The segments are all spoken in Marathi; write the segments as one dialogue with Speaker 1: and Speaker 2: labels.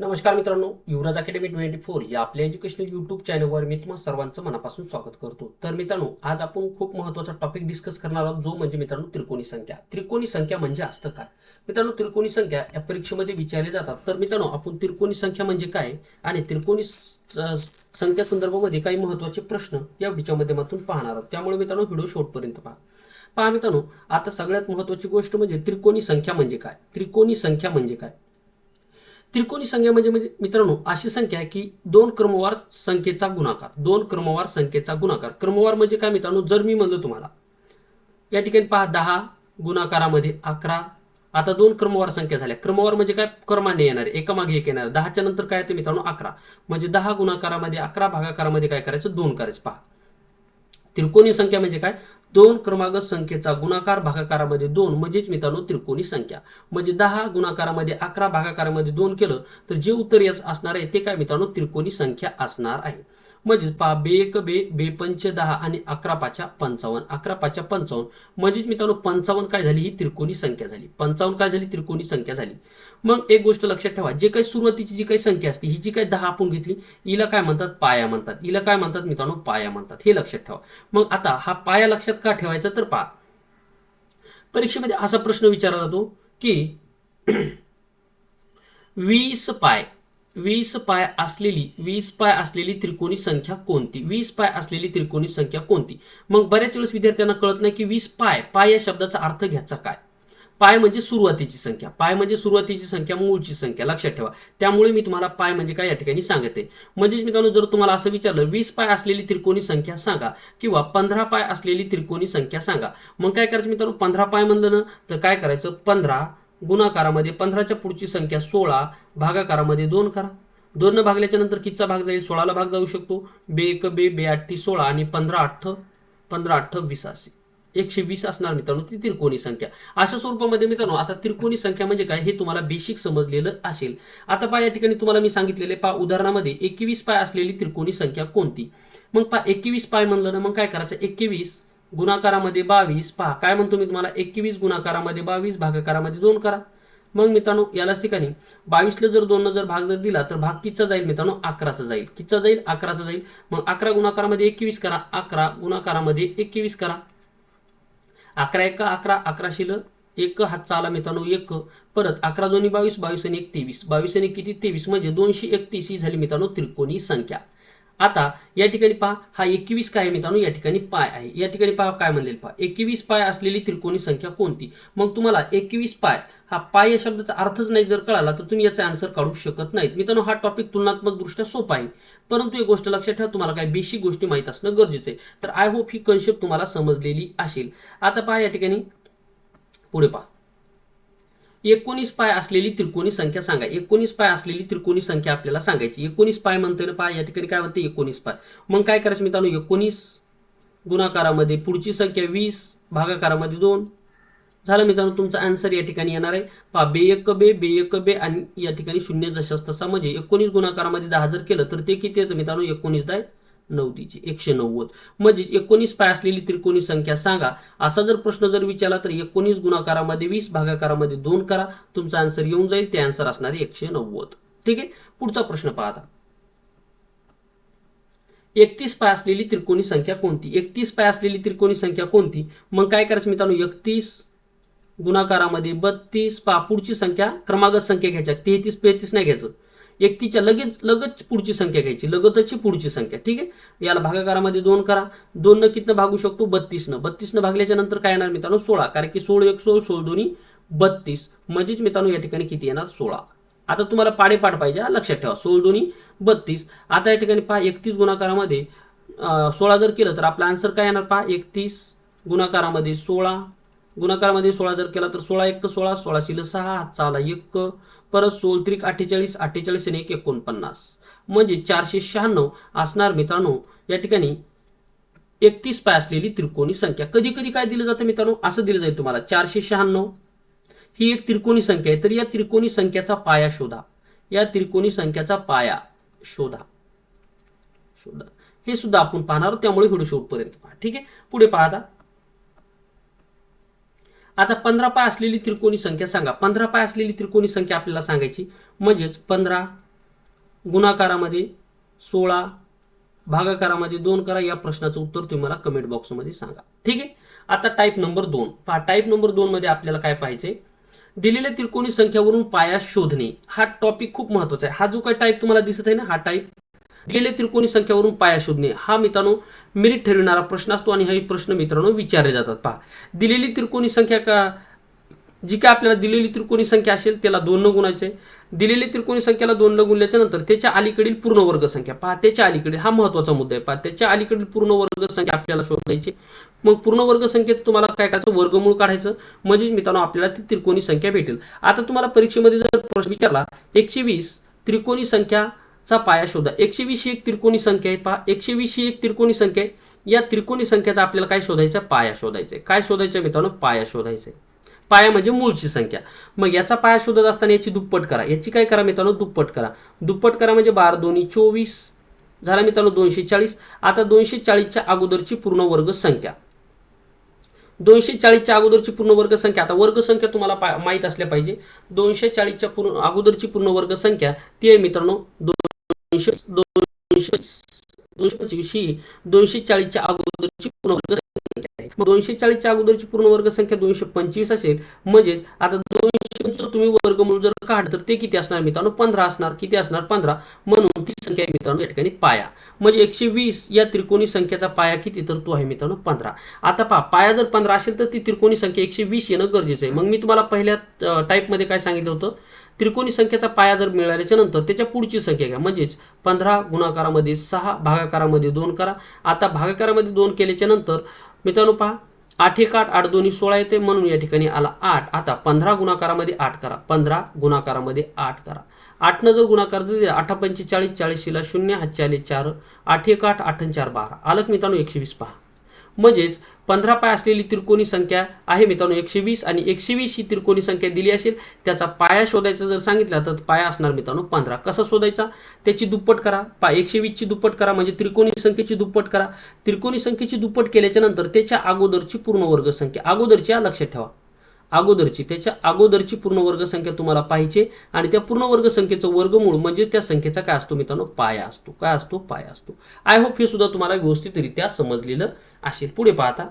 Speaker 1: नमस्कार मित्रांनो युवराज अकॅडमी ट्वेंटी फोर या आपल्या एज्युकेशनल युट्यूब चॅनलवर मी तुम्हाला सर्वांचं मनापासून स्वागत करतो. तर मित्रांनो आज आपण खूप महत्त्वाचा टॉपिक डिस्कस करणार आहोत जो म्हणजे मित्रांनो त्रिकोणी संख्या. त्रिकोणी संख्या म्हणजे असतं काय? मित्रांनो त्रिकोणी संख्या या परीक्षेमध्ये विचारले जातात. तर मित्रांनो आपण त्रिकोणी संख्या म्हणजे काय? आणि त्रिकोणी संख्या संदर्भामध्ये काही महत्त्वाचे प्रश्न या व्हिडिओ माध्यमातून पाहणार आहोत. त्यामुळे मित्रांनो व्हिडिओ शेवटपर्यंत पहा. पहा मित्रांनो आता सगळ्यात महत्त्वाची गोष्ट म्हणजे त्रिकोणी संख्या म्हणजे काय? त्रिकोणी संख्या म्हणजे काय? त्रिकोणी संख्या म्हणजे म्हणजे मित्रांनो अशी संख्या आहे की दोन क्रमवार संख्येचा गुणाकार दोन क्रमवार संख्येचा गुणाकार. क्रमवार म्हणजे काय मित्रांनो? जर मी म्हणलं तुम्हाला या ठिकाणी पहा दहा गुणाकारामध्ये अकरा. आता दोन क्रमवार संख्या झाल्या. क्रमवार म्हणजे काय? क्रमाने येणार एकामागे एक येणार. दहाच्या नंतर काय येते मित्रांनो? अकरा. म्हणजे दहा गुणाकारामध्ये अकरा भागाकारामध्ये काय करायचं? दोन करायचं. पहा. त्रिकोणी संख्या म्हणजे काय? दोन क्रमागत संख्येचा गुणाकार भागाकारामध्ये दोन म्हणजेच मित्रांनो त्रिकोणी संख्या. म्हणजे दहा गुणाकारामध्ये अकरा भागाकारामध्ये दोन केलं तर जे उत्तर याच असणार आहे ते काय मित्रांनो त्रिकोणी संख्या असणार आहे. म्हणजेच पहा बे एक बे बेपंच दहा आणि अकरा पाच्या पंचावन्न. अकरा पाच्या पंचावन्न. म्हणजेच मित्रांनो पंचावन्न काय झाली? ही त्रिकोणी संख्या झाली. पंचावन्न काय झाली? त्रिकोणी संख्या झाली. मग एक गोष्ट लक्षात ठेवा जे काही सुरुवातीची जी काही संख्या असते ही जी काही दहा आपण घेतली हिला काय म्हणतात? पाया म्हणतात. हिला काय म्हणतात मित्रांनो? पाया म्हणतात. हे लक्षात ठेवा. मग आता हा पाया लक्षात का ठेवायचा? तर पहा परीक्षेमध्ये असा प्रश्न विचारला जातो की वीस पाय. वीस पाय असलेली वीस पाय असलेली त्रिकोणी संख्या कोणती? वीस पाय असलेली त्रिकोणी संख्या कोणती? मग बऱ्याच वेळेस विद्यार्थ्यांना कळत नाही की वीस पाय पाय या शब्दाचा अर्थ घ्यायचा काय? पाय म्हणजे सुरुवातीची संख्या पाय म्हणजे सुरुवातीची संख्या मूळची संख्या. लक्षात ठेवा. त्यामुळे मी तुम्हाला पाय म्हणजे काय या ठिकाणी सांगते. म्हणजेच मित्रांनो जर तुम्हाला असं विचारलं वीस पाय असलेली त्रिकोणी संख्या सांगा किंवा पंधरा पाय असलेली त्रिकोणी संख्या सांगा. मग काय करायचं मित्रांनो? पंधरा पाय म्हणलं ना तर काय करायचं? पंधरा गुणाकारामध्ये पंधराच्या पुढची संख्या सोळा भागाकारामध्ये दोन करा. दोन भागल्याच्या नंतर भाग जाईल? सोळाला भाग जाऊ शकतो. बे एक बे बे आठ सोळा आणि पंधरा अठ्ठ पंधरा अठ्ठ वीस असे. एकशे वीस असणार मित्रांनो ती त्रिकोणी संख्या. अशा स्वरूपामध्ये मित्रांनो आता त्रिकोणी संख्या म्हणजे काय हे तुम्हाला बेसिक समजलेलं असेल. आता पहा या ठिकाणी तुम्हाला मी सांगितलेले पहा उदाहरणामध्ये एकवीस पाय असलेली त्रिकोणी संख्या कोणती? मग पहा एकवीस पाय म्हणलं ना मग काय करायचं? एकवीस गुणाकारामध्ये बावीस पहा. काय म्हणतो मी तुम्हाला? एकवीस गुणाकारामध्ये बावीस भागाकारामध्ये दोन करा. मग मित्रांनो यालाच ठिकाणी बावीसला जर दोन जर भाग जर दिला तर भाग कितीचा जाईल मित्रांनो? अकराचा जाईल. कितीचा जाईल? अकराचा जाईल. मग अकरा गुणाकारामध्ये एकवीस करा. अकरा गुणाकारामध्ये एकवीस करा. अकरा एक अकरा अकराशेला एक हातचा आला मित्रांनो एक. परत अकरा दोन्ही बावीस बावीस आणि एक तेवीस. बावीस आणि किती? तेवीस. म्हणजे दोनशे एकतीस ही झाली मित्रांनो त्रिकोणी संख्या. आता या ठिकाणी पहा हा एकवीस काय मित्रांनो? या ठिकाणी पाय आहे. या ठिकाणी पहा काय म्हणलेलं पहा. एकवीस पाय असलेली त्रिकोणी संख्या कोणती? मग तुम्हाला एकवीस पाय हा पाय या शब्दाचा अर्थच नाही जर कळाला तर तुम्ही याचा आन्सर काढू शकत नाहीत. मित्रांनो हा टॉपिक तुलनात्मकदृष्ट्या सोपा आहे. परंतु एक गोष्ट लक्षात ठेवा तुम्हाला काय बेसिक गोष्टी माहीत असणं गरजेचं आहे. तर आय होप ही कन्सेप्ट तुम्हाला समजलेली असेल. आता पहा या ठिकाणी पुढे पहा. एकोणीस पाय असलेली त्रिकोणी संख्या सांगा. एकोणीस पाय असलेली त्रिकोणी संख्या आपल्याला सांगायची. एकोणीस पाय म्हणते ना पाय या ठिकाणी काय म्हणते एकोणीस पाय. मग काय करायचं मित्रांनो? एकोणीस गुणाकारामध्ये पुढची संख्या वीस भागाकारामध्ये दोन. झालं मित्रांनो तुमचा आन्सर या ठिकाणी येणार आहे. पहा बे एक बे बे एक बे आणि या ठिकाणी शून्य जशाच तसा म्हणजे एकोणीस गुणाकारामध्ये दहा जर केलं तर ते किती येतं मित्रांनो? एकोणीस दाय नव्वदीची एकशे नव्वद. म्हणजे एकोणीस पाय असलेली त्रिकोणी संख्या सांगा. असा जर प्रश्न जर विचारला तर एकोणीस गुणाकारामध्ये वीस भागाकारामध्ये दोन करा. तुमचा आन्सर येऊन जाईल. ते आन्सर असणार आहे एकशे नव्वद. ठीक आहे? पुढचा प्रश्न पाहता. एकतीस पाय असलेली त्रिकोणी संख्या कोणती? एकतीस पाय असलेली त्रिकोणी संख्या कोणती? मग काय करायचं मित्रांनो? एकतीस गुणाकारामध्ये बत्तीस. पा पुढची संख्या क्रमागत संख्या घ्यायच्या. तेहतीस पेहतीस नाही घ्यायचं. एकतीच्या लगेच लगेच पुढची संख्या घ्यायची. लगतची पुढची संख्या. ठीक आहे? याला भागाकारामध्ये दोन करा. दोन न कितनं भागू शकतो बत्तीसनं. बत्तीसनं भागल्याच्या नंतर काय येणार मित्रांनो? सोळा. कारण की सोळ एक सोळ सोळ दोन्ही बत्तीस. म्हणजेच मित्रांनो या ठिकाणी किती येणार? सोळा. आता तुम्हाला पाडेपाठ पाहिजे हा, लक्षात ठेवा. सोळ दोन्ही बत्तीस. आता या ठिकाणी पहा एकतीस गुणाकारामध्ये सोळा जर केलं तर आपला आन्सर काय येणार पहा? एकतीस गुणाकारामध्ये सोळा. गुणाकारामध्ये सोळा जर केला तर सोळा एक सोळा. सोळाशील सहा. चाला एक. परत सोल त्रिक अठ्ठेचाळीस अठ्ठेचाळीस आणि एक एकोणपन्नास. म्हणजे चारशे शहाण्णव असणार मित्रांनो. या ठिकाणी एकतीस पाय असलेली त्रिकोणी संख्या. कधी कधी काय दिलं जातं मित्रांनो? असं दिलं जाईल तुम्हाला. चारशे शहाण्णव ही एक त्रिकोणी संख्या आहे. तर या त्रिकोणी संख्याचा पाया शोधा. या त्रिकोणी संख्याचा पाया शोधा. शोधा. हे सुद्धा आपण पाहणार त्यामुळे व्हिडिओ शेवटपर्यंत पहा. ठीक आहे? पुढे पाहता आता पंधरा पाय असलेली त्रिकोणी संख्या सांगा. पंधरा पाय असलेली त्रिकोणी संख्या आपल्याला सांगायची. म्हणजेच पंधरा गुणाकारामध्ये सोळा भागाकारामध्ये दोन करा. या प्रश्नाचं उत्तर तुम्ही मला कमेंट बॉक्समध्ये सांगा. ठीक आहे? आता टाईप नंबर दोन. पहा टाईप नंबर दोनमध्ये आपल्याला काय पाहिजे दिलेल्या त्रिकोणी संख्यावरून पाया शोधणे हा टॉपिक खूप महत्त्वाचा आहे. हा जो काही टाईप तुम्हाला दिसत आहे ना हा टाईप दिलेल्या त्रिकोणी संख्यावरून पाया शोधणे. हा मित्रांनो मेरिट ठरविणारा प्रश्न असतो आणि हे प्रश्न मित्रांनो विचारले जातात. पहा दिलेली त्रिकोणी संख्या का? जी काय आपल्याला दिलेली त्रिकोणी संख्या असेल त्याला दोन न गुणायचे. दिलेली त्रिकोणी संख्याला दोन न गुणल्याच्या नंतर त्याच्या अलीकडील पूर्ण वर्ग संख्या. पहा त्याच्या अलीकडील हा महत्त्वाचा मुद्दा आहे. पहा त्याच्या अलीकडील पूर्ण वर्ग संख्या आपल्याला शोधायची. मग पूर्ण वर्ग संख्येचं तुम्हाला काय करायचं? वर्गमूळ काढायचं. म्हणजेच मित्रांनो आपल्याला ती त्रिकोणी संख्या भेटेल. आता तुम्हाला परीक्षेमध्ये जर प्रश्न विचारला एकशे वीस त्रिकोणी चा पाया शोधा. एकशे वीस एक त्रिकोणी संख्या आहे. पहा एकशे वीस एक त्रिकोणी संख्या आहे. या त्रिकोणी संख्याचा आपल्याला काय शोधायचा? पाया शोधायचा आहे. काय शोधायचं मित्रांनो? पाया शोधायचा आहे. पाया म्हणजे मूळची संख्या. मग याचा पाया शोधत असताना याची दुप्पट करा. याची काय करा मित्रांनो? दुप्पट करा. दुप्पट करा म्हणजे बारा दोन्ही चोवीस. झाला मित्रांनो दोनशे चाळीस आता दोनशे चाळीसच्या अगोदरची पूर्ण वर्ग संख्या. दोनशे चाळीसच्या अगोदरची पूर्ण वर्ग संख्या. आता वर्ग संख्या तुम्हाला पा- माहीत असल्या पाहिजे. दोनशे चाळीसच्या पूर्ण अगोदरची पूर्ण वर्ग संख्या ती आहे मित्रांनो दोनशे दोनशे दोनशे पंचवीस ही दोनशे चाळीसच्या अगोदरची पूर्ण वर्ग संख्या आहे. मग दोनशे चाळीसच्या अगोदरची पूर्ण वर्ग संख्या दोनशे पंचवीस असेल म्हणजेच आता दोनशे तुम्ही वर्गमूळ जर काढ तर ते किती असणार मित्रांनो? पंधरा असणार. किती असणार? पंधरा. म्हणून ती संख्या आहे मित्रांनो या ठिकाणी पाया. म्हणजे एकशे वीस या त्रिकोणी संख्येचा पाया किती तर तो आहे मित्रांनो? पंधरा. आता पहा पाया जर पंधरा असेल तर ती त्रिकोणी संख्या एकशे वीस येणं गरजेचं आहे. मग मी तुम्हाला पहिल्या टाईपमध्ये काय सांगितलं होतं? त्रिकोणी संख्येचा पाया जर मिळाल्याच्या नंतर त्याच्या पुढची संख्या घ्या. म्हणजेच पंधरा गुणाकारामध्ये सहा भागाकारामध्ये दोन करा. आता भागाकारामध्ये दोन केल्याच्यानंतर मित्रांनो पहा आठ एक आठ आठ दोन्ही सोळा येते. म्हणून या ठिकाणी आला आठ. आता पंधरा गुणाकारामध्ये आठ करा. पंधरा गुणाकारामध्ये आठ करा. आठनं जर गुणाकार जर दिला आठा पंचेचाळीस चाळीशीला शून्य हातचे आले चार. आठ एक आठ आठ चार बारा. आलं मित्रांनो एकशे वीस पहा. म्हणजेच पंधरा पाय असलेली त्रिकोणी संख्या आहे मित्रांनो एकशे वीस आणि एकशे वीस ही त्रिकोणी संख्या दिली असेल त्याचा पाया शोधायचा जर सांगितला तर पाया असणार मित्रांनो पंधरा. कसा शोधायचा? त्याची दुप्पट करा. पा एकशे वीसची दुप्पट करा म्हणजे त्रिकोणी संख्येची दुप्पट करा. त्रिकोणी संख्येची दुप्पट केल्याच्यानंतर त्याच्या अगोदरची पूर्ण वर्ग संख्या अगोदरची लक्षात ठेवा. अगोदरची त्याच्या अगोदरची पूर्ण वर्ग संख्या तुम्हाला पाहिजे आणि त्या पूर्ण वर्ग संख्येचं वर्गमूळ म्हणजे त्या संख्येचा काय असतो मित्रांनो? पाया असतो. काय असतो? पाया असतो. आय होप हे सुद्धा तुम्हाला व्यवस्थितरित्या समजलेलं असेल. पुढे पाहता.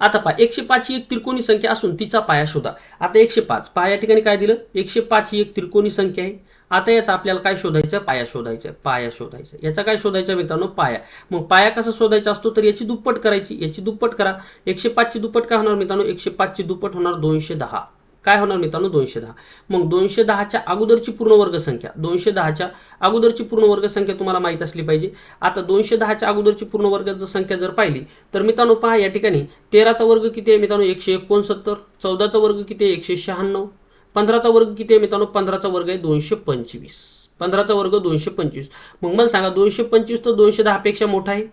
Speaker 1: आता पहा एकशे पाच ही एक त्रिकोणी संख्या असून तिचा पाया शोधा. आता एकशे पाच. पहा या ठिकाणी काय दिलं? एकशे पाच ही एक त्रिकोणी संख्या आहे. आता याचा आपल्याला काय शोधायचं? पाया शोधायचा पाया शोधायचा. याचा काय शोधायचा मित्रांनो? पाया. मग पाया कसा शोधायचा असतो? तर याची दुप्पट करायची. याची दुप्पट करा. एकशे पाचची दुप्पट काय होणार मित्रांनो? एकशे पाचची दुप्पट होणार दोनशे दहा. काय होणार मित्रांनो? दोनशे दहा. मग दोनशे दहाच्या अगोदरची पूर्ण वर्ग संख्या. दोनशे दहाच्या अगोदरची पूर्ण वर्ग संख्या तुम्हाला माहीत असली पाहिजे. आता दोनशे दहाच्या अगोदरची पूर्ण वर्ग जर संख्या जर पाहिली तर मित्रांनो पहा या ठिकाणी तेराचा वर्ग किती आहे मित्रांनो? एकशे एकोणसत्तर. चौदाचा वर्ग किती आहे? एकशे शहाण्णव. पंधराचा वर्ग किती आहे मित्रांनो? पंधराचा वर्ग आहे दोनशे पंचवीस. पंधराचा वर्ग दोनशे पंचवीस. मग मला सांगा दोनशे पंचवीस तर दोनशे दहापेक्षा मोठा आहे?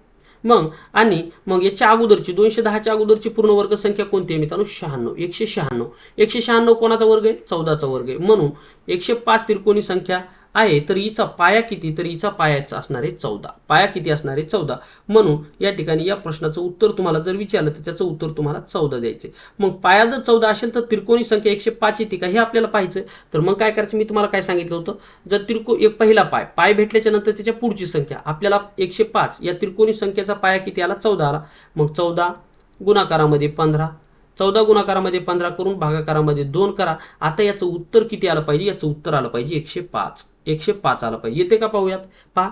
Speaker 1: मग आणि मग याच्या अगोदरची दोनशे दहाच्या अगोदरची पूर्ण वर्ग संख्या कोणती आहे मित्रांनो? शहाण्णव. एकशे शहाण्णव. एकशे शहाण्णव कोणाचा वर्ग आहे? चौदाचा वर्ग आहे. म्हणून एकशे पाच त्रिकोणी संख्या आहे तर हिचा पाया किती? तर हिचा पायाचा असणार आहे चौदा. पाया किती असणार आहे चौदा? म्हणून या ठिकाणी या प्रश्नाचं उत्तर तुम्हाला जर विचारलं तर त्याचं उत्तर तुम्हाला चौदा द्यायचं मग पाया जर चौदा असेल तर त्रिकोणी संख्या एकशे पाच येते का? हे आपल्याला पाहायचं तर मग काय करायचं? मी तुम्हाला काय सांगितलं होतं? जर त्रिको एक पहिला पाय पाय भेटल्याच्या नंतर त्याच्या पुढची संख्या आपल्याला एकशे पाच या त्रिकोणी संख्येचा पाया किती आला? चौदा आला. मग चौदा गुणाकारामध्ये पंधरा चौदा गुणाकारामध्ये पंधरा करून भागाकारामध्ये दोन करा. आता याचं उत्तर किती आलं पाहिजे? याचं उत्तर आलं पाहिजे एकशे पाच. एकशे पाच आलं पाहिजे. येते का पाहूयात? पहा.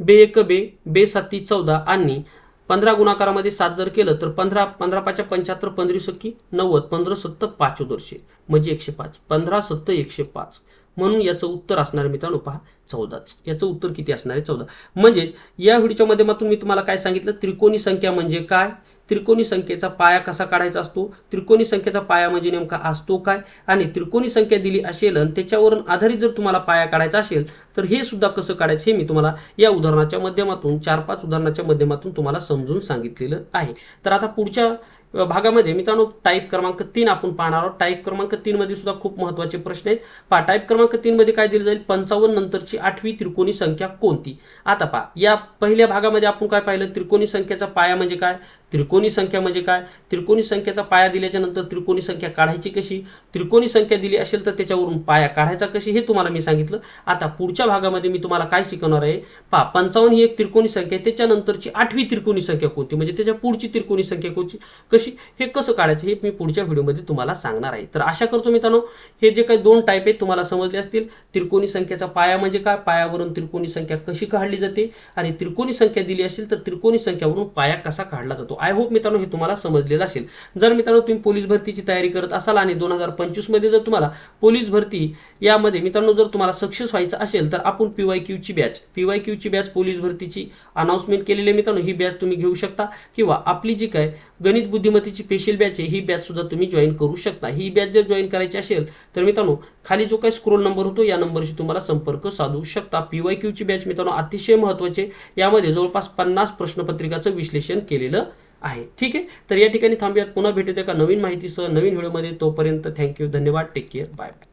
Speaker 1: बे एक बे बे साती चौदा आणि पंधरा गुणाकारामध्ये सात जर केलं तर पंधरा पंधरा पाचच्या पंच्याहत्तर पंधरी सक्की नव्वद पंधरा सत्तर पाच दोनशे. म्हणजे एकशे पाच. पंधरा सत्तर एकशे पाच. म्हणून याचं उत्तर असणार आहे मित्रांनो पहा चौदाच. याचं उत्तर किती असणार आहे? चौदा. म्हणजेच या व्हिडिओच्या माध्यमातून मी तुम्हाला काय सांगितलं? त्रिकोणी संख्या म्हणजे काय? त्रिकोणी संख्येचा पाया कसा काढायचा असतो? त्रिकोणी संख्येचा पाया म्हणजे नेमका असतो काय? आणि त्रिकोणी संख्या दिली असेल आणि त्याच्यावरून आधारित जर तुम्हाला पाया काढायचा असेल तर हे सुद्धा कसं काढायचं हे मी तुम्हाला या उदाहरणाच्या माध्यमातून चार पाच उदाहरणाच्या माध्यमातून तुम्हाला समजून सांगितलेलं आहे. तर आता पुढच्या भागामध्ये मित्रांनो टाईप क्रमांक तीन आपण पाहणार आहोत. टाईप क्रमांक तीन मध्ये सुद्धा खूप महत्त्वाचे प्रश्न आहेत. पहा टाईप क्रमांक तीन मध्ये काय दिलं जाईल? पंचावन्न नंतरची आठवी त्रिकोणी संख्या कोणती? आता पहा या पहिल्या भागामध्ये आपण काय पाहिलं? त्रिकोणी संख्येचा पाया म्हणजे काय? त्रिकोणी संख्या म्हणजे काय? त्रिकोणी संख्येचा पाया दिल्याच्या नंतर त्रिकोणी संख्या काढायची कशी? त्रिकोणी संख्या दिली असेल तर त्याच्यावरून पाया काढायचा कशी? हे तुम्हाला मी सांगितलं. आता पुढच्या भागामध्ये मी तुम्हाला काय शिकवणार आहे? पहा पंचावन्न ही एक त्रिकोणी संख्या आहे. त्याच्यानंतरची आठवी त्रिकोणी संख्या कोणती? म्हणजे त्याच्या पुढची त्रिकोणी संख्या कोणती कशी? हे कसं काढायचं? हे मी पुढच्या व्हिडिओमध्ये तुम्हाला सांगणार आहे. तर आशा करतो मित्रांनो हे जे काही दोन टाईप आहेत तुम्हाला समजले असतील. त्रिकोणी संख्येचा पाया म्हणजे काय? पायावरून त्रिकोणी संख्या कशी काढली जाते? आणि त्रिकोणी संख्या दिली असेल तर त्रिकोणी संख्यावरून पाया कसा काढला जातो? आय होप मित्रांनो हे तुम्हाला समजलेलं असेल. जर मित्रांनो तुम्ही पोलीस भरतीची तयारी करत असाल आणि दोन हजार पंचवीसमध्ये जर तुम्हाला पोलीस भरती यामध्ये मित्रांनो जर तुम्हाला सक्सेस व्हायचं असेल तर आपण पी वाय क्यूची बॅच पी वाय क्यूची बॅच पोलीस भरतीची अनाऊन्समेंट केलेली आहे मित्रांनो ही बॅच तुम्ही घेऊ शकता. किंवा आपली जी काय गणित बुद्धिमत्तेची स्पेशल बॅच आहे ही बॅच सुद्धा तुम्ही जॉईन करू शकता. ही बॅच जर जॉईन करायची असेल तर मित्रांनो खाली जो काही स्क्रोल नंबर होतो या नंबरशी तुम्हाला संपर्क साधू शकता. पी वाय क्यूची बॅच मित्रांनो अतिशय महत्त्वाचे. यामध्ये जवळपास पन्नास प्रश्नपत्रिकाचं विश्लेषण केलेलं आहे. ठीक आहे? तर या ठिकाणी थांबूयात. पुन्हा भेटूया एका नवीन माहितीसह नवीन व्हिडिओमध्ये. तोपर्यंत थँक्यू धन्यवाद. Take care bye bye